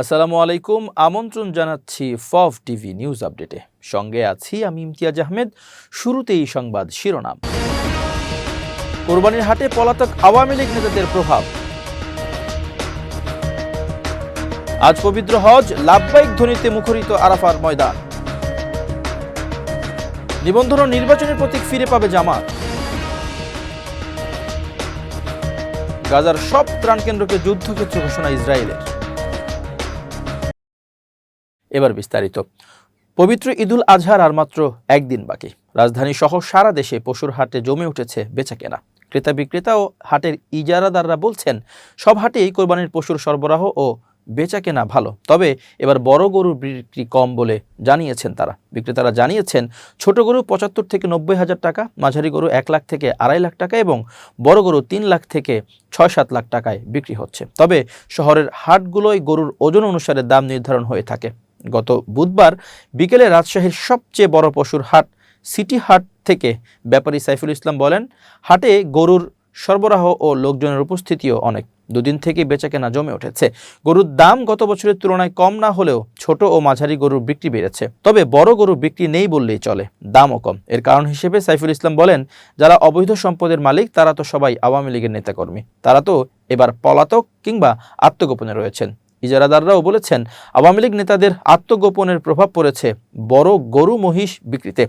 আসসালামু আলাইকুম, আমন্ত্রণ জানাচ্ছি ফভ টিভি নিউজ আপডেটে। সঙ্গে আছি আমি ইমতিয়াজ আহমেদ, শুরুতেই সংবাদ শিরোনাম। কোরবানির হাটে পলাতক আওয়ামী লীগ নেতাদের প্রভাব। আজ পবিত্র হজ, লাভবাহিক ধ্বনিতে মুখরিত আরাফার ময়দান। নিবন্ধন নির্বাচনের প্রতীক ফিরে পাবে জামাত। গাজার সব ত্রাণ কেন্দ্রকে যুদ্ধক্ষেত্র ঘোষণা ইসরায়েলের। এবার বিস্তারিত। পবিত্র ঈদুল আজহার আর মাত্র একদিন বাকি। রাজধানী সহ সারা দেশে পশুর হাটে জমে উঠেছে বেচাকেনা। ক্রেতা বিক্রেতা ও হাটের ইজারাদাররা বলছেন, সব হাটেই কোরবানির পশুর সরবরাহ ও বেচাকেনা ভালো। তবে এবার বড় গরুর বিক্রি কম বলে জানিয়েছেন তারা। বিক্রেতারা জানিয়েছেন, ছোট গরু পঁচাত্তর থেকে নব্বই হাজার টাকা, মাঝারি গরু এক লাখ থেকে আড়াই লাখ টাকা এবং বড় গরু তিন লাখ থেকে ছয় সাত লাখ টাকায় বিক্রি হচ্ছে। তবে শহরের হাটগুলোয় গরুর ওজন অনুসারে দাম নির্ধারণ হয়ে থাকে। গত বুধবার বিকেলে রাজশাহীর সবচেয়ে বড় পশুর হাট, সিটি হাট থেকে ব্যাপারী সাইফুল ইসলাম বলেন, হাটে গরুর সরবরাহ ও লোকজনের উপস্থিতিও অনেক। দুদিন থেকে বেচাকেনা জমে উঠেছে। গরুর দাম গত বছরের তুলনায় কম না হলেও ছোট ও মাঝারি গরুর বিক্রি বেড়েছে। তবে বড় গরু বিক্রি নেই বললেই চলে, দামও কম। এর কারণ হিসেবে সাইফুল ইসলাম বলেন, যারা অবৈধ সম্পদের মালিক, তারা তো সবাই আওয়ামী লীগের নেতাকর্মী। তারা তো এবার পলাতক কিংবা আত্মগোপনে রয়েছেন। ইজারাদাররাও বলেছেন, আওয়ামী লীগ নেতাদের আত্মগোপনের প্রভাব পড়েছে বড় গরু মহিষ বিক্রিতে।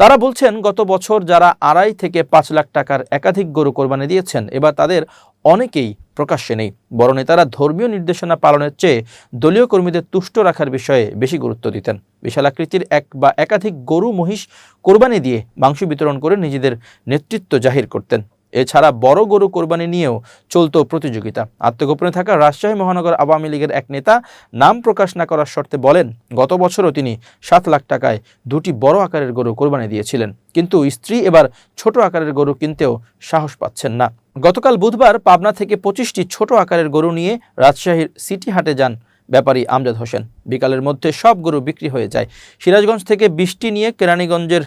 তারা বলছেন, গত বছর যারা আড়াই থেকে পাঁচ লাখ টাকার একাধিক গরু কোরবানি দিয়েছেন, এবার তাদের অনেকেই প্রকাশ্যে নেই। বড় নেতারা ধর্মীয় নির্দেশনা পালনের চেয়ে দলীয় কর্মীদের তুষ্ট রাখার বিষয়ে বেশি গুরুত্ব দিতেন। বিশাল আকৃতির এক বা একাধিক গরু মহিষ কোরবানি দিয়ে মাংস বিতরণ করে নিজেদের নেতৃত্ব জাহির করতেন। এছাড়া বড় গরু কোরবানি নিয়েও চলত প্রতিযোগিতা। আত্মগোপনে থাকা রাজশাহী মহানগর আওয়ামী লীগের এক নেতা নাম প্রকাশ না করার শর্তে বলেন, গত বছরও তিনি সাত লাখ টাকায় দুটি বড় আকারের গরু কোরবানি দিয়েছিলেন। কিন্তু স্ত্রী এবার ছোট আকারের গরু কিনতেও সাহস পাচ্ছেন না। গতকাল বুধবার পাবনা থেকে পঁচিশটি ছোট আকারের গরু নিয়ে রাজশাহীর সিটি হাটে যান ব্যাপারী আমজাদ হোসেন। বিকালের মধ্যে সব গরু বিক্রি হয়ে যায়। সিরাজগঞ্জ থেকে বৃষ্টি নিয়ে কেরানীগঞ্জের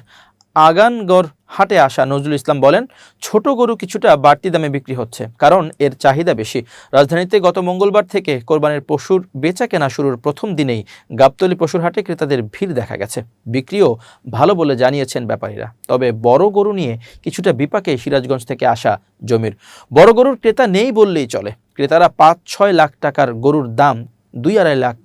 আগানগড় হাটে আসা নজরুল ইসলাম বলেন, ছোট গরু কিছুটা বাড়তি দামে বিক্রি হচ্ছে, কারণ এর চাহিদা বেশি। রাজধানীতে গত মঙ্গলবার থেকে কোরবানির পশুর বেচা কেনা শুরুর প্রথম দিনেই গাবতলি পশুর হাটে ক্রেতাদের ভিড় দেখা গেছে। বিক্রিও ভালো বলে জানিয়েছেন ব্যাপারীরা। তবে বড় গরু নিয়ে কিছুটা বিপাকে সিরাজগঞ্জ থেকে আসা জমির। বড় গরুর ক্রেতা নেই বললেই চলে। ক্রেতারা পাঁচ ছয় লাখ টাকার গরুর দাম দুই আড়াই লাখ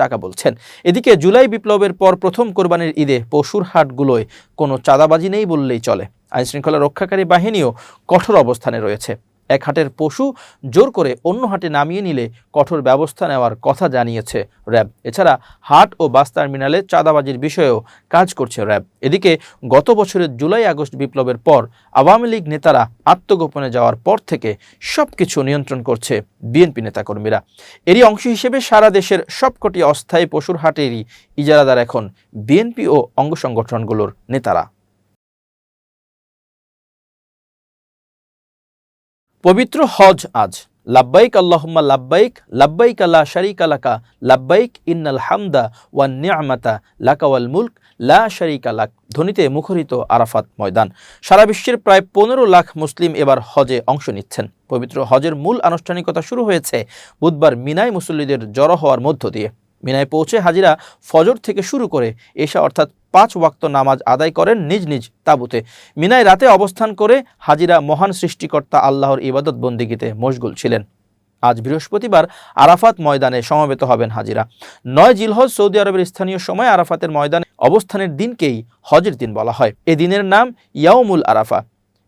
টাকা বলছেন। এদিকে জুলাই বিপ্লবের পর প্রথম কোরবানির ঈদে পশুর হাটগুলোয় কোনো চাঁদাবাজি নেই বললেই চলে। আইনশৃঙ্খলা রক্ষাকারী বাহিনীও কঠোর অবস্থানে রয়েছে। এক হাটের পশু জোর করে অন্য হাটে নামিয়ে নিলে কঠোর ব্যবস্থা নেওয়ার কথা জানিয়েছে র্যাব। এছাড়া হাট ও বাস টার্মিনালে চাঁদাবাজির বিষয়েও কাজ করছে র্যাব। এদিকে গত বছরের জুলাই আগস্ট বিপ্লবের পর আওয়ামী লীগ নেতারা আত্মগোপনে যাওয়ার পর থেকে সব কিছু নিয়ন্ত্রণ করছে বিএনপি নেতাকর্মীরা। এরই অংশ হিসেবে সারা দেশের সবকটি অস্থায়ী পশুর হাটেরই ইজারাদার এখন বিএনপি ও অঙ্গ সংগঠনগুলোর নেতারা। পবিত্র হজ আজ। লাব্বাইক আল্লাহুম্মা লাব্বাইক লাব্বাইক আল্লাহ শারিক আলাকা লাব্বাইক ইন্নাল হামদা ওয়ান নিয়ামাতা লাকাওয়াল মুলক, লা শারিক আলাক ধ্বনিতে মুখরিত আরাফাত ময়দান। সারা বিশ্বের প্রায় পনেরো লাখ মুসলিম এবার হজে অংশ নিচ্ছেন। পবিত্র হজের মূল আনুষ্ঠানিকতা শুরু হয়েছে বুধবার মিনাই মুসল্লিদের জড়ো হওয়ার মধ্য দিয়ে। মিনায় পৌঁছে হাজিরা ফজর থেকে শুরু করে এশা অর্থাৎ পাঁচ ওয়াক্ত নামাজ আদায় করেন নিজ নিজ তাবুতে। মিনায় রাতে অবস্থান করে হাজিরা মহান সৃষ্টিকর্তা আল্লাহর ইবাদত বন্দিগিতে মশগুল ছিলেন। আজ বৃহস্পতিবার আরাফাত ময়দানে সমবেত হবেন হাজিরা। নয় জিলহজ সৌদি আরবের স্থানীয় সময় আরাফাতের ময়দানে অবস্থানের দিনকেই হজের দিন বলা হয়। এ দিনের নাম ইয়াউমুল আরাফা।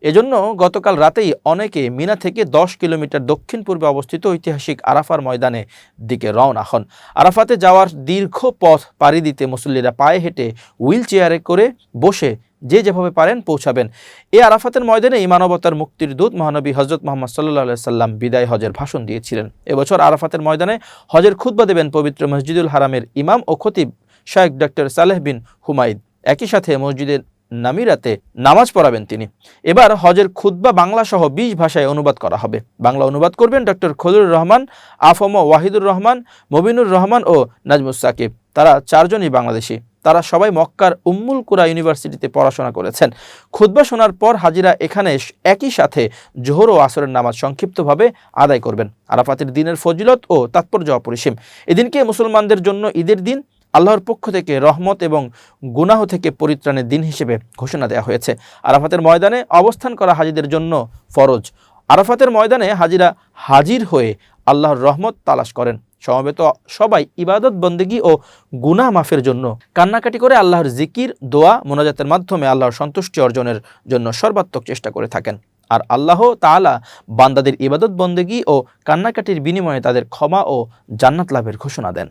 এজন্য গতকাল রাতেই অনেকে মিনা থেকে দশ কিলোমিটার দক্ষিণ পূর্বে অবস্থিত ঐতিহাসিক আরাফার ময়দানে দিকে রওনা হন। আরাফাতে যাওয়ার দীর্ঘ পথ পাড়ি দিতে মুসল্লিরা পায়ে হেঁটে হুইল চেয়ারে করে বসে যে যেভাবে পারেন পৌঁছাবেন। এ আরাফাতের ময়দানে মানবতার মুক্তির দূত মহানবী হজরত মোহাম্মদ সাল্লাহ সাল্লাম বিদায় হজের ভাষণ দিয়েছিলেন। এবছর আরাফাতের ময়দানে হজের খুদ্া দেবেন পবিত্র মসজিদুল হারামের ইমাম ও খতিব শায়েক ডক্টর সালেহ বিন হুমাইদ একই সাথে মসজিদের নামিরাতে নামাজ পড়াবেন তিনি। এবার হজের খুদ্া বাংলা সহ বিশ ভাষায় অনুবাদ করা হবে। বাংলা অনুবাদ করবেন ডক্টর খলিলুর রহমান, আফম ওয়াহিদুর রহমান, মবিনুর রহমান ও নাজমুস সাকিব। তারা চারজনই বাংলাদেশি। তারা সবাই মক্কার উম্মুল কুরা ইউনিভার্সিটিতে পড়াশোনা করেছেন। খুতবা শোনার পর হাজিরা এখানে একই সাথে জোহর ও আসরের নামাজ সংক্ষিপ্তভাবে আদায় করবেন। আরাফাতের দিনের ফজিলত ও তাৎপর্য অপরিসীম। এদিনকে মুসলমানদের জন্য ঈদের দিন আল্লাহর পক্ষ থেকে রহমত এবং গুনাহ থেকে পরিত্রাণের দিন হিসেবে ঘোষণা দেওয়া হয়েছে। আরাফাতের ময়দানে অবস্থান করা হাজিদের জন্য ফরজ। আরাফাতের ময়দানে হাজিরা হাজির হয়ে আল্লাহর রহমত তালাশ করেন। সমবেত সবাই ইবাদত, বন্দেগি ও গুনাহ মাফের জন্য কান্নাকাটি করে আল্লাহর জিকির, দোয়া, মোনাজাতের মাধ্যমে আল্লাহর সন্তুষ্টি অর্জনের জন্য সর্বাত্মক চেষ্টা করে থাকেন। আর আল্লাহ তাআলা বান্দাদের ইবাদত, বন্দেগি ও কান্নাকাটির বিনিময়ে তাদের ক্ষমা ও জান্নাত লাভের ঘোষণা দেন।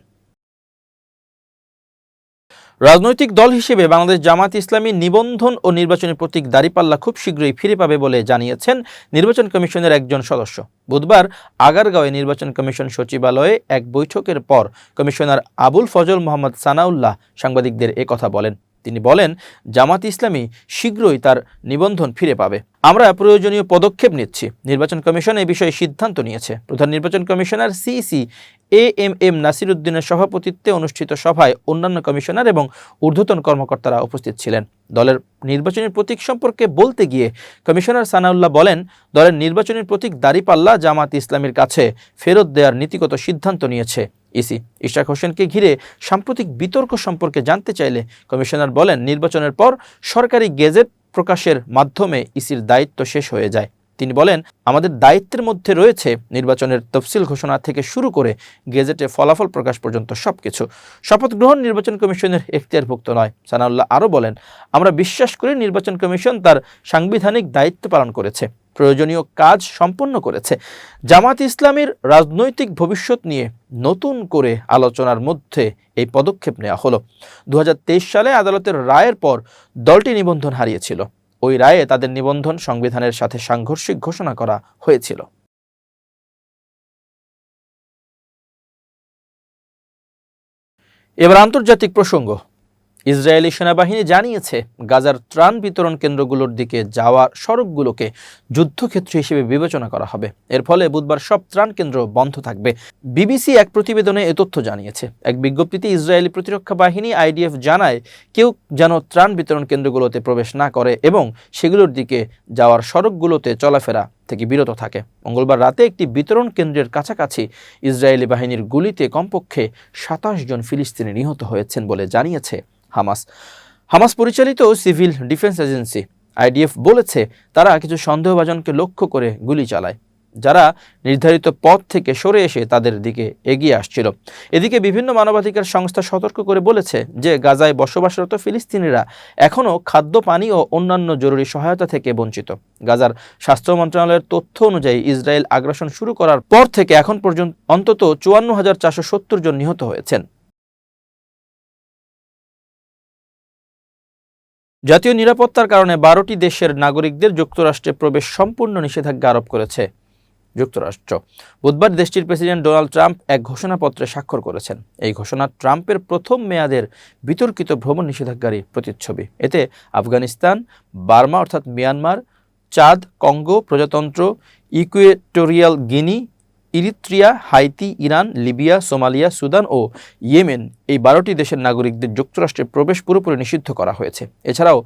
রাজনৈতিক দল হিসেবে বাংলাদেশ জামাত ইসলামী নিবন্ধন ও নির্বাচনী প্রতীক দাঁড়িপাল্লা খুব শীঘ্রই ফিরে পাবে বলে জানিয়েছেন নির্বাচন কমিশনের একজন সদস্য। বুধবার আগারগাঁওয়ে নির্বাচন কমিশন সচিবালয়ে এক বৈঠকের পর কমিশনার আবুল ফজল মোহাম্মদ সানাউল্লাহ সাংবাদিকদের কথা বলেন। তিনি বলেন জামাত ইসলামী শীঘ্রই তার নিবন্ধন ফিরে পাবে। আমরা প্রয়োজনীয় পদক্ষেপ নিচ্ছি। নির্বাচন কমিশন এ বিষয়ে সিদ্ধান্ত নিয়েছে। প্রধান নির্বাচন commissioner CEC A M M Nasir উদ্দিনের সভাপতিত্বে অনুষ্ঠিত সভায় অন্যান্য কমিশনার এবং ঊর্ধ্বতন কর্মকর্তারা উপস্থিত ছিলেন। দলের নির্বাচনী প্রতীক সম্পর্কে বলতে গিয়ে কমিশনার সানাউল্লাহ বলেন, দলের নির্বাচনী প্রতীক দাঁড়িপাল্লা জামাত ইসলামের কাছে ফেরত দেওয়ার নীতিগত সিদ্ধান্ত নিয়েছে। ইসি ইশাক হোসেনকে ঘিরে সাম্প্রতিক বিতর্ক সম্পর্কে জানতে চাইলে কমিশনার বলেন, নির্বাচনের পর সরকারি গেজেট প্রকাশের মাধ্যমে ইসির দায়িত্ব শেষ হয়ে যায়। তিনি বলেন, আমাদের দায়িত্বের মধ্যে রয়েছে নির্বাচনের তফসিল ঘোষণা থেকে শুরু করে গেজেটে ফলাফল প্রকাশ পর্যন্ত সব কিছু শপথ গ্রহণ নির্বাচন কমিশনের এখতিয়ারভুক্ত নয়। সানাউল্লাহ আরও বলেন, আমরা বিশ্বাস করি নির্বাচন কমিশন তার সাংবিধানিক দায়িত্ব পালন করেছে, প্রয়োজনীয় কাজ সম্পন্ন করেছে। জামাত ইসলামের রাজনৈতিক ভবিষ্যৎ নিয়ে নতুন করে আলোচনার মধ্যে এই পদক্ষেপ নেওয়া হলো। দু হাজার তেইশ সালে আদালতের রায়ের পর দলটি নিবন্ধন হারিয়েছিল। ওই রায়ে তাদের নিবন্ধন সংবিধানের সাথে সাংঘর্ষিক ঘোষণা করা হয়েছিল। এবার আন্তর্জাতিক প্রসঙ্গ। ইসরায়েলি সেনাবাহিনী জানিয়েছে, গাজার ত্রাণ বিতরণ কেন্দ্রগুলোর দিকে যাওয়া সড়কগুলোকে যুদ্ধক্ষেত্র হিসেবে বিবেচনা করা হবে। এর ফলে বুধবার সব ত্রাণ কেন্দ্র বন্ধ থাকবে। বিবিসি এক প্রতিবেদনে এ তথ্য জানিয়েছে। এক বিজ্ঞপ্তিতে ইসরায়েলি প্রতিরক্ষা বাহিনী আইডিএফ জানায়, কেউ যেন ত্রাণ বিতরণ কেন্দ্রগুলোতে প্রবেশ না করে এবং সেগুলোর দিকে যাওয়ার সড়কগুলোতে চলাফেরা থেকে বিরত থাকে। মঙ্গলবার রাতে একটি বিতরণ কেন্দ্রের কাছাকাছি ইসরায়েলি বাহিনীর গুলিতে কমপক্ষে সাতাশ জন ফিলিস্তিনি নিহত হয়েছেন বলে জানিয়েছে। হামাস। হামাস পরিচালিত সিভিল ডিফেন্স এজেন্সি, আইডিএফ, বলেছে তারা কিছু সন্দেহভাজনকে লক্ষ্য করে গুলি চালায়, যারা নির্ধারিত পথ থেকে সরে এসে তাদের দিকে এগিয়ে আসছিল। এদিকে বিভিন্ন মানবাধিকার সংস্থা সতর্ক করে বলেছে যে গাজায় বসবাসরত ফিলিস্তিনিরা এখনও খাদ্য, পানি ও অন্যান্য জরুরি সহায়তা থেকে বঞ্চিত। গাজার স্বাস্থ্য মন্ত্রণালয়ের তথ্য অনুযায়ী ইসরায়েল আগ্রাসন শুরু করার পর থেকে এখন পর্যন্ত অন্তত চুয়ান্ন হাজার চারশো সত্তর জন নিহত হয়েছেন। জাতীয় নিরাপত্তার কারণে বারোটি দেশের নাগরিকদের যুক্তরাষ্ট্রে প্রবেশ সম্পূর্ণ নিষেধাজ্ঞা আরোপ করেছে যুক্তরাষ্ট্র। বুধবার দেশটির প্রেসিডেন্ট ডোনাল্ড ট্রাম্প এক ঘোষণাপত্রে স্বাক্ষর করেছেন। এই ঘোষণা ট্রাম্পের প্রথম মেয়াদের বিতর্কিত ভ্রমণ নিষেধাজ্ঞারই প্রতিচ্ছবি। এতে আফগানিস্তান, বার্মা অর্থাৎ মিয়ানমার, চাঁদ, কঙ্গো, প্রজাতন্ত্র, Equatorial Guinea Eritrea, Haiti, Iran, Libya, Somalia, Sudan ও ইয়েমেন এই বারোটি দেশের নাগরিকদের যুক্তরাষ্ট্রে প্রবেশ পুরোপুরি নিষিদ্ধ করা হয়েছে। এছাড়াও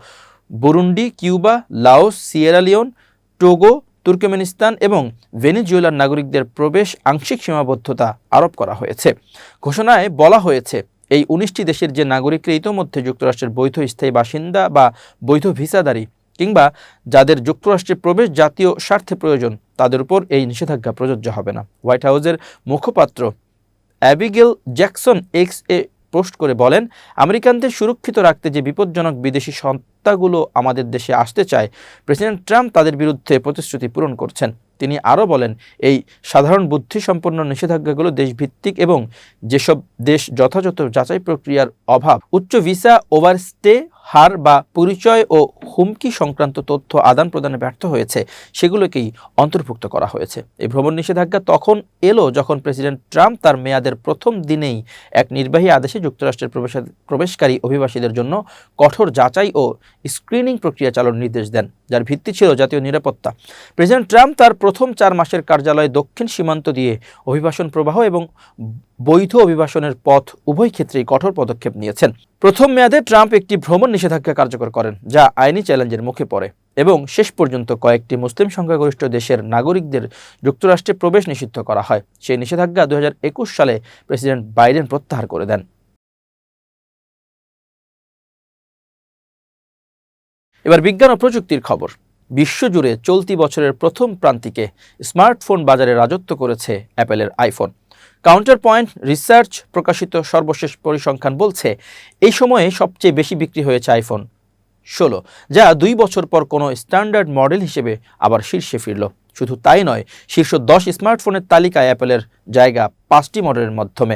Burundi, Cuba, Laos Sierra Leone Togo, Turkmenistan এবং ভেনিজুয়েলার নাগরিকদের প্রবেশ আংশিক সীমাবদ্ধতা আরোপ করা হয়েছে। ঘোষণায় বলা হয়েছে, এই উনিশটি দেশের যে নাগরিকরা ইতোমধ্যে যুক্তরাষ্ট্রের বৈধ স্থায়ী বাসিন্দা বা বৈধ ভিসাদারী কিংবা যাদের যুক্তরাষ্ট্রে প্রবেশ জাতীয় স্বার্থে প্রয়োজন তাদের উপর এই নিষেধাজ্ঞা প্রযোজ্য হবে না। হোয়াইট হাউসের মুখপাত্র অ্যাবিগেল জ্যাকসন এক্স এ পোস্ট করে বলেন, আমেরিকানদের সুরক্ষিত রাখতে যে বিপজ্জনক বিদেশি সত্তাগুলো আমাদের দেশে আসতে চায়, প্রেসিডেন্ট ট্রাম্প তাদের বিরুদ্ধে প্রতিশ্রুতি পূরণ করছেন। তিনি আরও বলেন, এই সাধারণ বুদ্ধিসম্পন্ন নিষেধাজ্ঞাগুলো দেশভিত্তিক এবং যেসব দেশ যথাযথ যাচাই প্রক্রিয়ার অভাব, উচ্চ ভিসা, ওভারস্টে, হার বা পরিচয় ও হুমকি সংক্রান্ত তথ্য আদান প্রদানে ব্যর্থ হয়েছে, সেগুলোকেই অন্তর্ভুক্ত করা হয়েছে। এই ভ্রমণ নিষেধাজ্ঞা তখন এলো যখন প্রেসিডেন্ট ট্রাম্প তার মেয়াদের প্রথম দিনেই এক নির্বাহী আদেশে যুক্তরাষ্ট্রের প্রবেশকারী অভিবাসীদের জন্য কঠোর যাচাই ও স্ক্রিনিং প্রক্রিয়া চালুর নির্দেশ দেন, যার ভিত্তি ছিল জাতীয় নিরাপত্তা। প্রেসিডেন্ট ট্রাম্প তার প্রথম চার মাসের কার্যালয়ে দক্ষিণ সীমান্ত দিয়ে অভিবাসন প্রবাহ এবং বৈধ অভিবাসনের পথ উভয় ক্ষেত্রেই কঠোর পদক্ষেপ নিয়েছেন। প্রথম মেয়াদে ট্রাম্প একটি ভ্রমণ নিষেধাজ্ঞা কার্যকর করেন, যা আইনি চ্যালেঞ্জের মুখে পড়ে। এবং শেষ পর্যন্ত কয়েকটি মুসলিম সংখ্যাগরিষ্ঠ দেশের নাগরিকদের যুক্তরাষ্ট্রে প্রবেশ নিষিদ্ধ করা হয়। সেই নিষেধাজ্ঞা দু হাজার একুশ সালে প্রেসিডেন্ট বাইডেন প্রত্যাহার করে দেন। এবার বিজ্ঞান ও প্রযুক্তির খবর। বিশ্বজুড়ে চলতি বছরের প্রথম প্রান্তিকে স্মার্টফোন বাজারে রাজত্ব করেছে অ্যাপেলের আইফোন। কাউন্টার পয়েন্ট রিসার্চ প্রকাশিত সর্বশেষ পরিসংখ্যান বলছে, এই সময়ে সবচেয়ে বেশি বিক্রি হয়েছে আইফোন। ষোলো, যা দুই বছর পর কোনো স্ট্যান্ডার্ড মডেল হিসেবে আবার শীর্ষে ফিরল। শুধু তাই নয়, শীর্ষ দশ স্মার্টফোনের তালিকায় অ্যাপেলের জায়গা পাঁচটি মডেলের মাধ্যমে,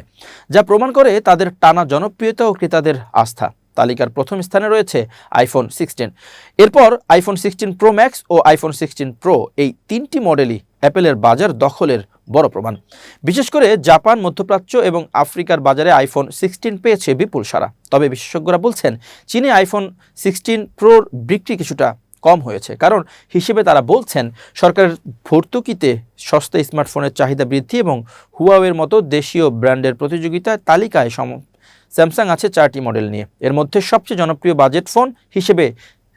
যা প্রমাণ করে তাদের টানা জনপ্রিয়তা ও ক্রেতাদের আস্থা। তালিকার প্রথম স্থানে রয়েছে আইফোন সিক্সটিন এরপর আইফোন সিক্সটিন প্রো ম্যাক্স ও আইফোন সিক্সটিন প্রো এই তিনটি মডেলই অ্যাপেলের বাজার দখলের বড় প্রমাণ। বিশেষ করে জাপান, মধ্যপ্রাচ্য এবং আফ্রিকার বাজারে আইফোন সিক্সটিন পেয়েছে বিপুল সারা তবে বিশেষজ্ঞরা বলছেন, চীনে আইফোন সিক্সটিন প্রোর বিক্রি কিছুটা কম হয়েছে। কারণ হিসেবে তারা বলছেন, সরকারের ভর্তুকিতে সস্তা স্মার্টফোনের চাহিদা বৃদ্ধি এবং হুয়াওয়ের মতো দেশীয় ব্র্যান্ডের প্রতিযোগিতায় তালিকায় স্যামসাং আছে চারটি মডেল নিয়ে। এর মধ্যে সবচেয়ে জনপ্রিয় বাজেট ফোন হিসেবে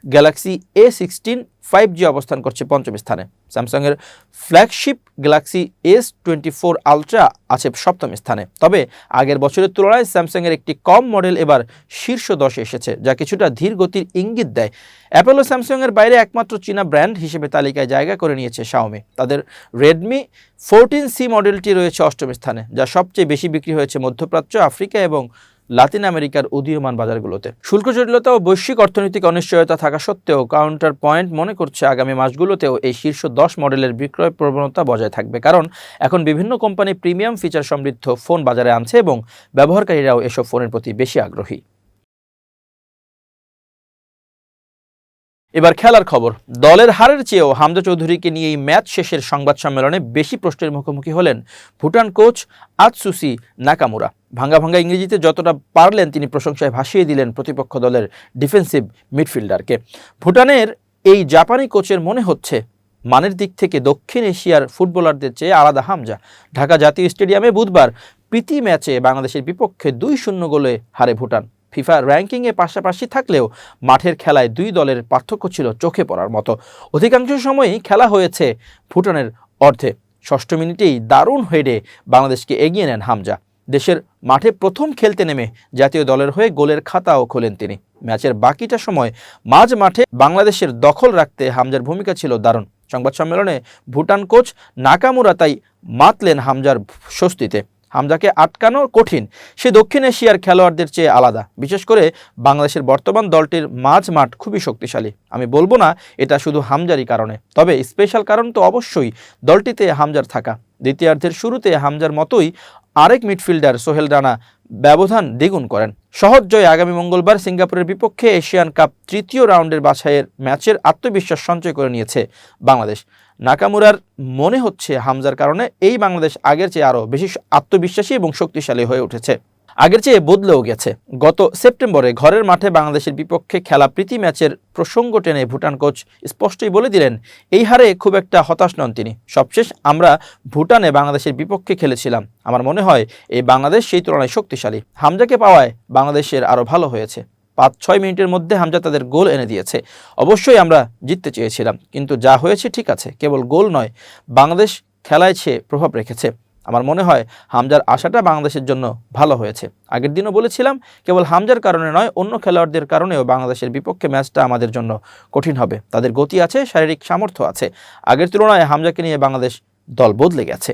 Galaxy A sixteen five G অবস্থান করছে পঞ্চম স্থানে। স্যামসাংয়ের flagship Galaxy S twenty four Ultra আছে সপ্তম স্থানে। তবে আগের বছরের তুলনায় স্যামসাংয়ের একটি কম মডেল এবার শীর্ষ দশে এসেছে, যা কিছুটা ধীর গতির ইঙ্গিত দেয়। অ্যাপেল স্যামসাংয়ের বাইরে একমাত্র চীনা ব্র্যান্ড হিসেবে তালিকায় জায়গা করে নিয়েছে শাওমি তাদের রেডমি ফোরটিন সি মডেলটি রয়েছে অষ্টম স্থানে, যা সবচেয়ে বেশি বিক্রি হয়েছে মধ্যপ্রাচ্য, আফ্রিকা এবং লাতিন আমেরিকার উদীয়মান বাজারগুলোতে। শুল্ক জটিলতা ও বৈশ্বিক অর্থনৈতিক অনিশ্চয়তা থাকা সত্ত্বেও কাউন্টার পয়েন্ট মনে করছে আগামী মাসগুলোতেও এই শীর্ষ দশ মডেলের বিক্রয় প্রবণতা বজায় থাকবে। কারণ এখন বিভিন্ন কোম্পানি প্রিমিয়াম ফিচার সমৃদ্ধ ফোন বাজারে আনছে এবং ব্যবহারকারীরাও এসব ফোনের প্রতি বেশি আগ্রহী। এবার খেলার খবর। দলের হারের চেয়েও হামজা চৌধুরীকে নিয়ে এই ম্যাচ শেষের সংবাদ সম্মেলনে বেশি প্রশ্নের মুখোমুখি হলেন ভুটান কোচ আতসুসি নাকামুরা। ভাঙ্গা ভাঙ্গা ইংরেজিতে যতটা পারলেন তিনি প্রশংসায় ভাসিয়ে দিলেন প্রতিপক্ষ দলের ডিফেন্সিভ মিডফিল্ডারকে। ভুটানের এই জাপানি কোচের মনে হচ্ছে মানের দিক থেকে দক্ষিণ এশিয়ার ফুটবলারদের চেয়ে আলাদা হামজা। ঢাকা জাতীয় স্টেডিয়ামে বুধবার প্রীতি ম্যাচে বাংলাদেশের বিপক্ষে দুই শূন্য গোলে হারে ভুটান। ফিফা র্যাঙ্কিংয়ে পাশাপাশি থাকলেও মাঠের খেলায় দুই দলের পার্থক্য ছিল চোখে পড়ার মতো। অধিকাংশ সময়ই খেলা হয়েছে ভুটানের অর্ধে। ষষ্ঠ মিনিটেই দারুণ হেডে বাংলাদেশকে এগিয়ে নেন হামজা। দেশের মাঠে প্রথম খেলতে নেমে জাতীয় দলের হয়ে গোলের খাতাও খোলেন তিনি। ম্যাচের বাকিটা সময় মাঝ মাঠে বাংলাদেশের দখল রাখতে হামজার ভূমিকা ছিল দারুণ। সংবাদ সম্মেলনে ভুটান কোচ নাকামুরা তাই মাতলেন হামজার স্বস্তিতে। হামজাকে আটকানো কঠিন, সে দক্ষিণ এশিয়ার খেলোয়াড়দের চেয়ে আলাদা। বিশেষ করে বাংলাদেশের বর্তমান দলটির মাঝ মাঠ খুবই শক্তিশালী। আমি বলব না, এটা শুধু হামজারই কারণে। তবে স্পেশাল কারণ তো অবশ্যই দলটিতে হামজার থাকা। দ্বিতীয়ার্ধের শুরুতে হামজার মতোই আরেক মিডফিল্ডার সোহেল রানা ব্যবধান দ্বিগুণ করেন। সহজ জয় আগামী মঙ্গলবার সিঙ্গাপুরের বিপক্ষে এশিয়ান কাপ তৃতীয় রাউন্ডের বাছাইয়ের ম্যাচের আত্মবিশ্বাস সঞ্চয় করে নিয়েছে বাংলাদেশ। নাকামুরার মনে হচ্ছে হামজার কারণে এই বাংলাদেশ আগের চেয়ে আরও বেশি আত্মবিশ্বাসী এবং শক্তিশালী হয়ে উঠেছে। আগের চেয়ে বদলেও গেছে। গত সেপ্টেম্বরে ঘরের মাঠে বাংলাদেশের বিপক্ষে খেলা প্রীতি ম্যাচের প্রসঙ্গ টেনে ভুটান কোচ স্পষ্টই বলে দিলেন, এই হারে খুব একটা হতাশ নন তিনি। সবশেষ আমরা ভুটানে বাংলাদেশের বিপক্ষে খেলেছিলাম। আমার মনে হয় এই বাংলাদেশ সেই তুলনায় শক্তিশালী। হামজাকে পাওয়ায় বাংলাদেশের আরও ভালো হয়েছে। পাঁচ ছয় মিনিটের মধ্যে হামজা তাদের গোল এনে দিয়েছে। অবশ্যই আমরা জিততে চেয়েছিলাম, কিন্তু যা হয়েছে ঠিক আছে, কেবল গোল নয়, বাংলাদেশ খেলায় সে প্রভাব রেখেছে। আমার মনে হয় হামজার আশাটা বাংলাদেশের জন্য ভালো হয়েছে। আগের দিনও বলেছিলাম, কেবল হামজার কারণে নয়, অন্য খেলোয়াড়দের কারণেও বাংলাদেশের বিপক্ষে ম্যাচটা আমাদের জন্য কঠিন হবে। তাদের গতি আছে, শারীরিক সামর্থ্য আছে। আগের তুলনায় হামজাকে নিয়ে বাংলাদেশ দল বদলে গেছে।